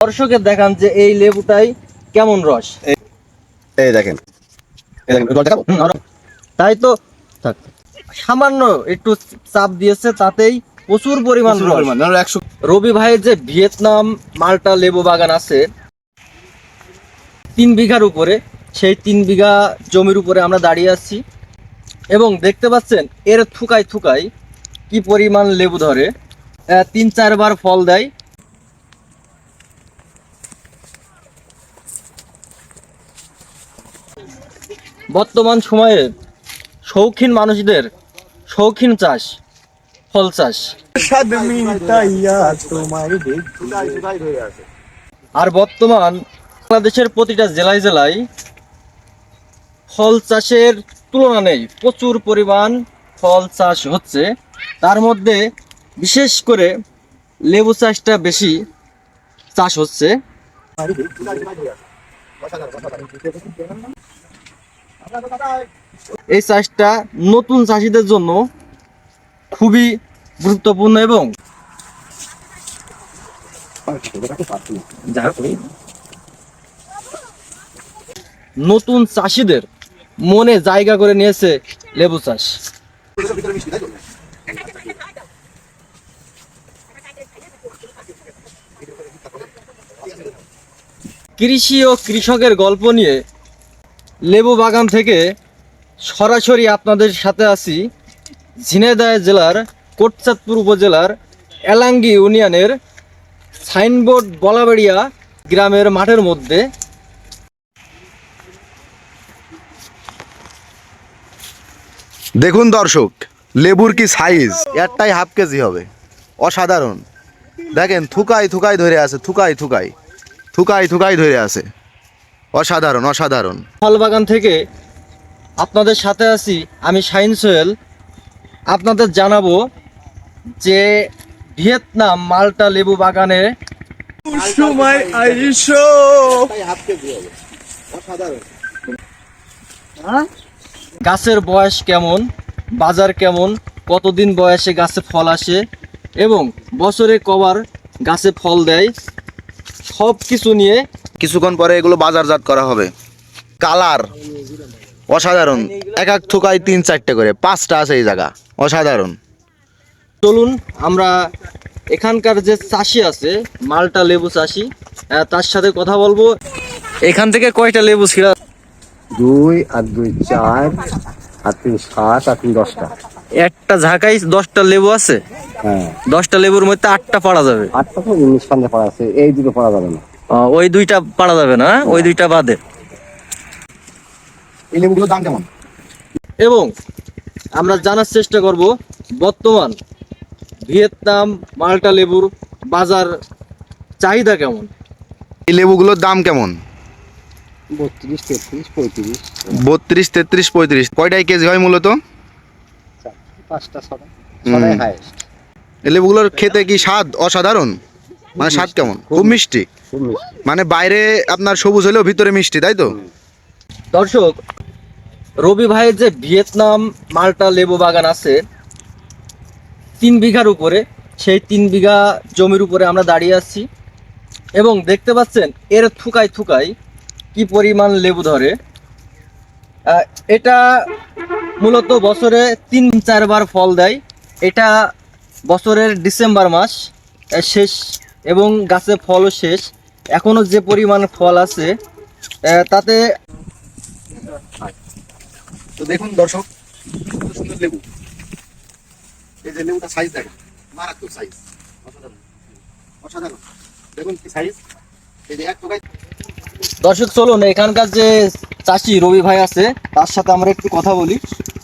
দর্শকের দেখান যে এই লেবুটাই কেমন রস। এই দেখেন। তাই তো সামান্য একটু চাপ দিয়েছে তাতেই প্রচুর পরিমাণ রস। রবি ভাইয়ের যে ভিয়েতনাম মাল্টা লেবু বাগান আছে তিন বিঘার উপরে সেই তিন বিঘা জমির উপরে আমরা দাঁড়িয়ে আছি। এবং দেখতে পাচ্ছেন এর থুকাই থুকাই কি পরিমাণ লেবু ধরে। তিন চারবার ফল দেয়। বর্তমান সময়ে শৌখিন মানুষদের শৌখিন চাষ, ফল চাষ। আর বর্তমান বাংলাদেশের প্রতিটা জেলায় জেলায় ফল চাষের তুলনা নেই, প্রচুর পরিমাণ ফল চাষ হচ্ছে। তার মধ্যে বিশেষ করে লেবু চাষটা বেশি চাষ হচ্ছে। এই চাষটা নতুন চাষিদের জন্য খুবই গুরুত্বপূর্ণ এবং নতুন চাষিদের মনে জায়গা করে নিয়েছে লেবু চাষ। কৃষি ও কৃষকের গল্প নিয়ে লেবু বাগান থেকে সরাসরি আপনাদের সাথে আছি, ঝিনাইদহ জেলার কোটচাঁদপুর উপজেলার এলাঙ্গি ইউনিয়নের সাইনবোর্ড বলাবেড়িয়া গ্রামের মাঠের মধ্যে। দেখুন দর্শক, লেবুর কি সাইজ একটাই হাফ কেজি হবে। অসাধারণ। দেখেন থুকাই থুকাই ধরে আছে থুকাই থুকাই থুকাই থুকাই ধরে আছে। অসাধারণ অসাধারণ। ফল বাগান থেকে আপনাদের সাথে আছি আমি শাইন সোহেল। আপনাদের জানাব যে ভিয়েতনাম মাল্টা লেবু বাগানে সময় আইসো। গাছের বয়স কেমন? বাজার কেমন? কতদিন বয়সে গাছে ফল আসে? এবং বছরে কবার গাছে ফল দেয়? সব কিছু নিয়ে কিছুক্ষণ পরে এগুলো বাজারজাত করা হবে। কালার অসাধারণ। এক এক থোকায় তিন চারটে করে পাঁচটা আছে এই জায়গা অসাধারণ। চলুন আমরা এখানকার যে চাষি আছে মালটা লেবু চাষি তার সাথে কথা বলব। এখান থেকে কয়টা লেবু ছিঁড়া দুই আর দুই চার আর তিন সাত আর তিন দশটা। একটা ঝাঁকাই দশটা লেবু আছে। হ্যাঁ। দশটা লেবুর মধ্যে আটটা পাড়া যাবে। আটটা তো আছে এই দুটো পড়া যাবে না। ওই দুইটা পাড়া যাবে না ওই দুইটা বাদে। এই লেবুগুলোর দাম কেমন? এবং আমরা জানার চেষ্টা করব বর্তমান ভিয়েতনাম মাল্টা লেবুর বাজার চাহিদা কেমন? এই লেবুগুলোর দাম কেমন? বত্রিশ তেত্রিশ পঁয়ত্রিশ। বত্রিশ তেত্রিশ পঁয়ত্রিশ। কয়টাই কেজি হয় মূলত? পাঁচটা ছটা ছটাই হাইস্ট এই লেবুগুলোর খেতে কি স্বাদ অসাধারণ? মানে স্বাদ কেমন? খুব মিষ্টি? মানে বাইরে আপনার সবুজ হলেও ভিতরে মিষ্টি তাই তো? দর্শক রবি ভাইয়ের যে ভিয়েতনাম মাল্টা লেবু বাগান আছে তিন বিঘার উপরে সেই তিন বিঘা জমির উপরে আমরা দাঁড়িয়ে আছি। এবং দেখতে পাচ্ছেন এর থুকাই থুকাই কি পরিমাণ লেবু ধরে। এটা মূলত বছরে তিন চারবার ফল দেয়। এটা বছরের ডিসেম্বর মাস শেষ এবং গাছে ফলও শেষ। এখনও যে পরিমাণ ফল আছে তাতে তো দেখুন দর্শক সুন্দর লেবু। এই যে লেবুটা সাইজ দেখেন মারাত্মক সাইজ অসাধারণ। অসাধারণ। দেখুন কি সাইজ এই যে এক দর্শক চলুন এখানকার যে চাষি রবি ভাই আছে তার সাথে আমরা একটু কথা বলি।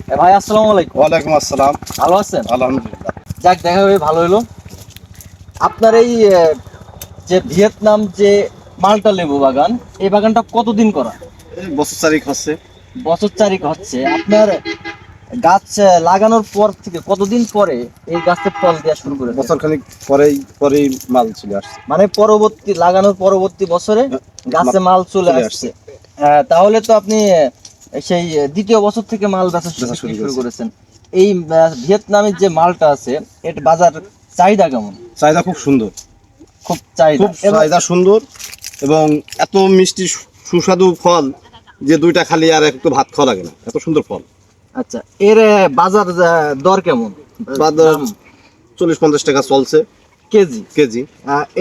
ভাই আসসালামু আলাইকুম। ওয়ালাইকুম আসসালাম। ভালো আছেন? আলহামদুলিল্লাহ। যাক দেখা হয়ে ভালো হলো। আপনার এই যে ভিয়েতনাম যে মালটা লেবু বাগান এই বাগানটা কতদিন করা? বছর চারিক হচ্ছে। বছর চারিক হচ্ছে। আপনার গাছ লাগানোর পর থেকে কতদিন পরে এই গাছে ফল দেওয়া শুরু করে বছর খানিক পরেই পরেই মাল চলে আসছে। মানে পরবর্তী লাগানোর পরবর্তী বছরে গাছে মাল চলে আসছে। আহ, তাহলে তো আপনি সেই দ্বিতীয় বছর থেকে মাল বেচা শুরু। করেছেন। এই ভিয়েতনামের যে মালটা আছে এর বাজার চাহিদা কেমন? চাহিদা খুব সুন্দর। খুব চাহিদা। চাহিদা সুন্দর এবং এত মিষ্টি সুস্বাদু ফল যে দুইটা খালি আর একটু ভাত খাওয়া লাগে না। এত সুন্দর ফল। আচ্ছা এর বাজার দর কেমন? বাজার চল্লিশ পঞ্চাশ টাকা চলছে। কেজি। কেজি।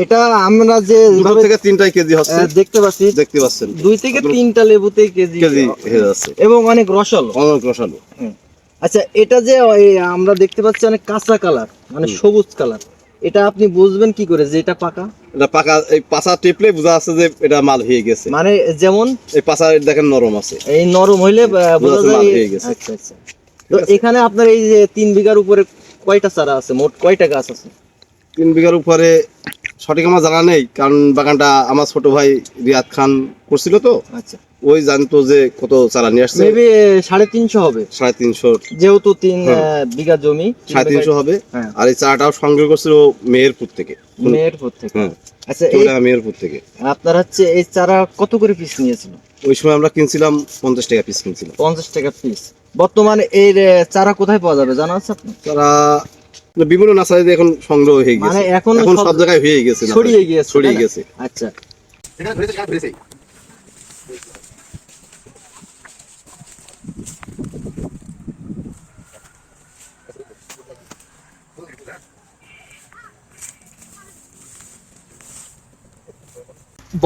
এটা আমরা যে দুটো থেকে তিনটাই কেজি হচ্ছে। দেখতে পাচ্ছি। দেখতে পাচ্ছেন। দুই থেকে তিনটা লেবুতেই কেজি কেজি হয়ে যাচ্ছে। এবং অনেক রসালো। অনেক রসালো। আচ্ছা এটা যে আমরা দেখতে পাচ্ছি অনেক কাঁচা কালার মানে সবুজ কালার। এটা আপনি বুঝবেন কি করে যে এটা পাকা? এটা পাকা এই টেপলে বোঝা যাচ্ছে যে এটা মাল হয়ে গেছে। মানে যেমন? এই দেখেন নরম আছে। এই নরম হইলে বোঝা যায় মাল হয়ে গেছে। আচ্ছা আচ্ছা। তো এখানে আপনার এই যে তিন বিঘার উপরে কয়টা চারা আছে? মোট কয়টা গাছ আছে? তিন বিঘার উপরে সঠিক আমার জানা নেই কারণ বাগানটা আমার ছোট ভাই রিয়াদ খান করছিল তো। আচ্ছা। ওই জানতো যে কত চারা নিয়ে আসছে। মেবি সাড়ে তিনশো হবে। সাড়ে তিনশো। যেহেতু তিন বিঘা জমি সাড়ে তিনশো হবে। হ্যাঁ। আর এই চারাটাও সংগ্রহ করছিল মেহেরপুর থেকে। মেহেরপুর থেকে। হ্যাঁ। আচ্ছা মেহেরপুর থেকে। আপনার হচ্ছে এই চারা কত করে পিস নিয়েছিল? ওই সময় আমরা কিনছিলাম পঞ্চাশ টাকা পিস কিনছিলাম। পঞ্চাশ টাকা পিস বর্তমানে এর চারা কোথায় পাওয়া যাবে? জানা আছে আপনার? বিভিন্ন নার্সারিতে এখন সংগ্রহ হয়ে মানে গেছে এখন এখন সব জায়গায় হয়ে গেছে। ছড়িয়ে গিয়েছে ছড়িয়ে? গেছে। আচ্ছা।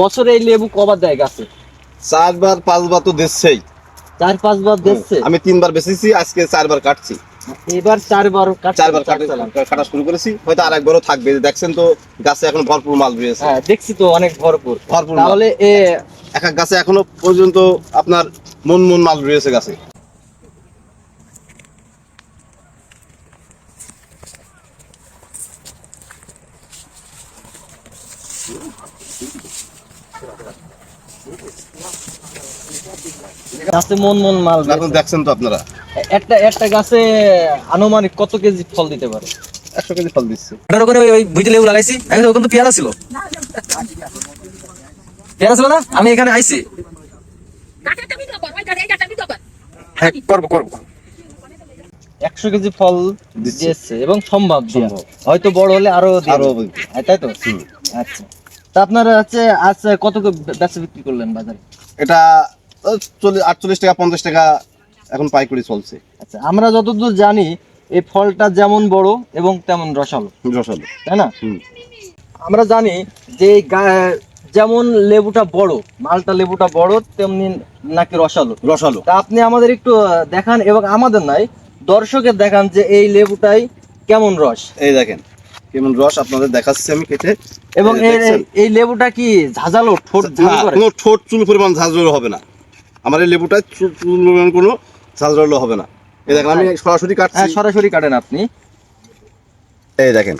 বছরে এই লেবু কবার দেয় গাছে? চারবার পাঁচবার তো দিচ্ছেই। চার পাঁচবার দিচ্ছে? আমি তিনবার বেচেছি আজকে চারবার কাটছি। এবার চারবার চারবার কাটে শুরু করেছি হয়তো আর একবারও থাকবে দেখছেন তো গাছে এখন ভরপুর মাল বেরিয়েছে হ্যাঁ দেখছি তো অনেক ভরপুর। ভরপুর তাহলে এক এক গাছে এখনও পর্যন্ত আপনার মন মন মাল রয়েছে গাছে। গাছে মন মন মাল এখন দেখছেন তো আপনারা। একটা একটা গাছে আনুমানিক কত কেজি ফল দিতে পারে? একশো কেজি ফল দিচ্ছে। ওখানে ওই বুঝে লেবু লাগাইছি। আমি ওখানে তো পেয়ারা ছিল। পেয়ারা ছিল না? আমি এখানে আইছি। হ্যাঁ করব করব। একশো কেজি ফল দিয়েছে এবং সম্ভব। হয়তো বড় হলে আরও আরও হ্যাঁ, তাই তো? আচ্ছা। তা আপনারা হচ্ছে আজ কত বেচা বিক্রি করলেন বাজারে? এটা চল্লিশ আটচল্লিশ টাকা পঞ্চাশ টাকা এখন পাইকারি চলছে। আচ্ছা আমরা যতদূর জানি এই ফলটা যেমন বড় এবং তেমন রসালো। রসালো। তাই না? আমরা জানি যে যেমন লেবুটা বড় মালটা লেবুটা বড় তেমনি নাকি রসালো। রসালো। তা আপনি আমাদের একটু দেখান এবং আমাদের নাই দর্শকের দেখান যে এই লেবুটাই কেমন রস। এই দেখেন কেমন রস আপনাদের দেখাচ্ছি আমি কেটে এবং এই লেবুটা কি ঝাঁঝালো ঠোঁট হ্যাঁ, কোনো ঠোঁট চুল পরিমাণ ঝাঁঝরো হবে না। আমার এই লেবুটা চুল চুল পরিমাণ কোনো হবে না। এই দেখেন আমি সরাসরি কাটছি। হ্যাঁ সরাসরি কাটেন আপনি। এই দেখেন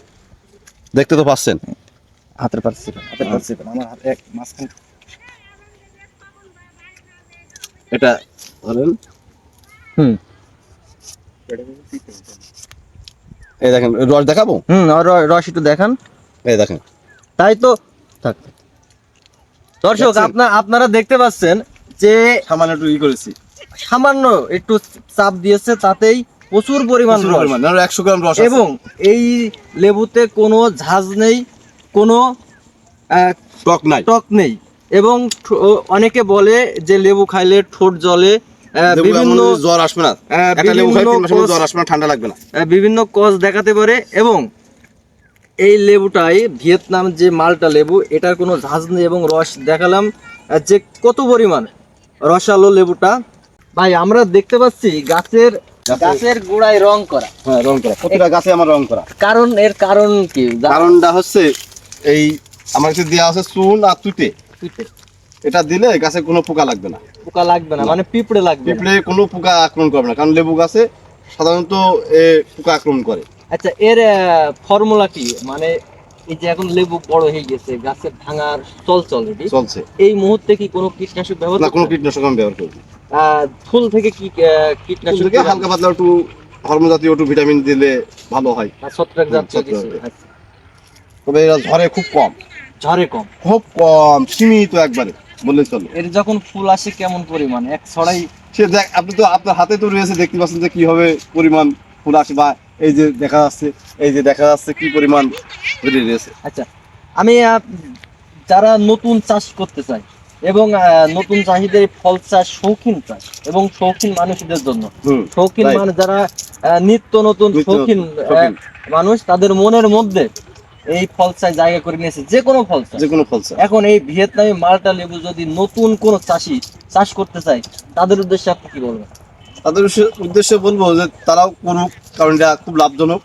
দেখতে তো পাচ্ছেন। হাতের হাতের আমার হাতে এক মাঝখানে। এটা ধরেন। হুম। এই দেখেন রস দেখাবো? হুম রস একটু দেখান। এই দেখেন। তাই তো? থাক। দর্শক? আপনারা দেখতে পাচ্ছেন যে সামান্য একটু ই করেছি। সামান্য একটু চাপ দিয়েছে তাতেই প্রচুর পরিমাণ একশো গ্রাম রস এবং এই লেবুতে কোনো ঝাঁজ নেই কোনো টক নাই। টক নেই। এবং অনেকে বলে যে লেবু খাইলে ঠোঁট জলে বিভিন্ন জ্বর আসবে না। একটা লেবু খাই জ্বর আসবে না ঠান্ডা লাগবে না। বিভিন্ন কজ দেখাতে পারে এবং এই লেবুটাই ভিয়েতনাম যে মালটা লেবু এটার কোনো ঝাঁজ নেই এবং রস দেখালাম যে কত পরিমাণ রসালো লেবুটা। ভাই আমরা দেখতে পাচ্ছি গাছের গাছের- গোড়ায় রং করা। হ্যাঁ রং করা। প্রতিটা গাছে আমার রং করা। কারণ এর কারণ কি? কারণটা হচ্ছে এই আমার কাছে দেওয়া আছে চুন আর তুতে। পিঁপড়ে। এটা দিলে গাছে কোনো পোকা লাগবে না। পোকা লাগবে না মানে পিঁপড়ে লাগবে পিঁপড়ে কোনো পোকা আক্রমণ করবে না কারণ লেবু গাছে সাধারণত এ পোকা আক্রমণ করে। আচ্ছা এর ফর্মুলা কি? মানে এই যে এখন লেবু বড় হয়ে গেছে গাছের ভাঙার চল চল চলছে। এই মুহূর্তে কি কোনো কীটনাশক ব্যবহার না কোনো কীটনাশক আমি ব্যবহার করি ফুল থেকে কি কীটনাশক হালকা পাতলা একটু হরমোন জাতীয় একটু ভিটামিন দিলে ভালো হয়। ছত্রাক জাতীয় কিছু আচ্ছা। তবে এরা ঝরে খুব কম। ঝরে কম? খুব কম সীমিত একবারে। বললে চলে। এর যখন ফুল আসে কেমন পরিমাণ? এক ছড়াই সে দেখ আপনি তো আপনার হাতে তো রয়েছে দেখতে পাচ্ছেন যে কীভাবে পরিমাণ ফুল আসে বা এই যে দেখা যাচ্ছে এই যে দেখা যাচ্ছে কি পরিমাণ বেরিয়ে রয়েছে আচ্ছা আমি যারা নতুন চাষ করতে চায় এবং নতুন চাহিদার ফল চাষ শৌখিন চাষ এবং শৌখিন মানুষদের জন্য। শৌখিন. মানুষ যারা নিত্য নতুন শৌখিন শৌখিন। মানুষ তাদের মনের মধ্যে এই ফল চাষ জায়গা করে নিয়েছে যে কোনো ফল চাষ। যে কোনো ফল চাষ। এখন এই ভিয়েতনামি মালটা লেবু যদি নতুন কোন চাষি চাষ করতে চায় তাদের উদ্দেশ্যে আপনি কি বলবেন? তাদের উদ্দেশ্যে- বলব যে তারাও করুক কারণ এটা খুব লাভজনক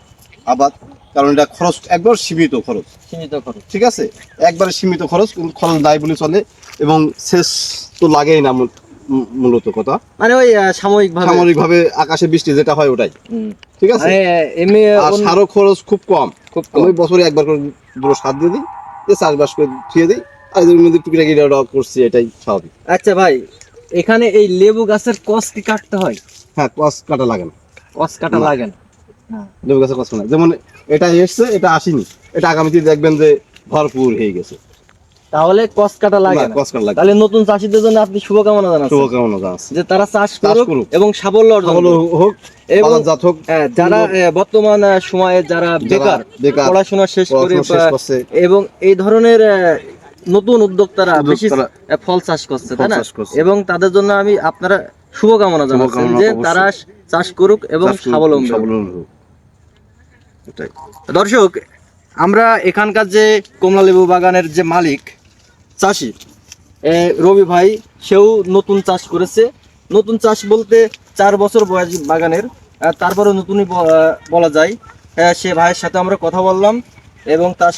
আবাদ কারণ এটা খরচ একবার সীমিত খরচ। সীমিত খরচ। ঠিক আছে? একবারে সীমিত খরচ কিন্তু খরচ নাই বলে চলে এবং শেষ তো লাগেই না মূলত কথা। মানে ওই সাময়িক ভাবে সামরিক ভাবে আকাশে বৃষ্টি যেটা হয় ওটাই। ঠিক আছে? মানে এমনি আর সারও খরচ খুব কম। খুব কম। বছরে একবার করে দুটো সার দিয়ে দিই দিয়ে চাষবাস করে ধুয়ে দিই আর এদের মধ্যে টুকিটাকি এটা করছি এটাই স্বাভাবিক। আচ্ছা ভাই এখানে এই লেবু গাছের কস কি কাটতে হয়? হ্যাঁ কস কাটা লাগে না। কস কাটা লাগে না। লেবু গাছের কস না। যেমন এটা এসছে এটা আসেনি। এটা আগামীতে দেখবেন যে ভরপুর হয়ে গেছে। তাহলে কস কাটা লাগে না, কস কাটা লাগে তাহলে নতুন চাষীদের জন্য আপনি শুভকামনা জানাচ্ছেন। শুভকামনা জানাচ্ছি। যে তারা চাষ করুক। এবং সাফল্য অর্জন। হোক এবং হ্যাঁ, যারা বর্তমান সময়ে যারা বেকার বেকার, পড়াশোনা শেষ করে। এবং এই ধরনের নতুন উদ্যোক্তারা বেশি ফল চাষ করছে তাই না? এবং তাদের জন্য আমি আপনারা শুভকামনা জানাচ্ছেন যে তারা চাষ করুক এবং স্বাবলম্বী দর্শক আমরা এখানকার যে কমলা লেবু বাগানের যে মালিক চাষি রবি ভাই সেও নতুন চাষ করেছে। নতুন চাষ বলতে চার বছর বয়স বাগানের তারপরে নতুনই বলা যায়। সে ভাইয়ের সাথে আমরা কথা বললাম এবং তার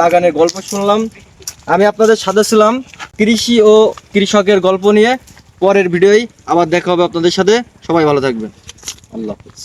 বাগানের গল্প শুনলাম। আমি আপনাদের সাথে ছিলাম কৃষি ও কৃষকের গল্প নিয়ে। পরের ভিডিওই আবার দেখা হবে আপনাদের সাথে। সবাই ভালো থাকবেন। আল্লাহ হাফিজ।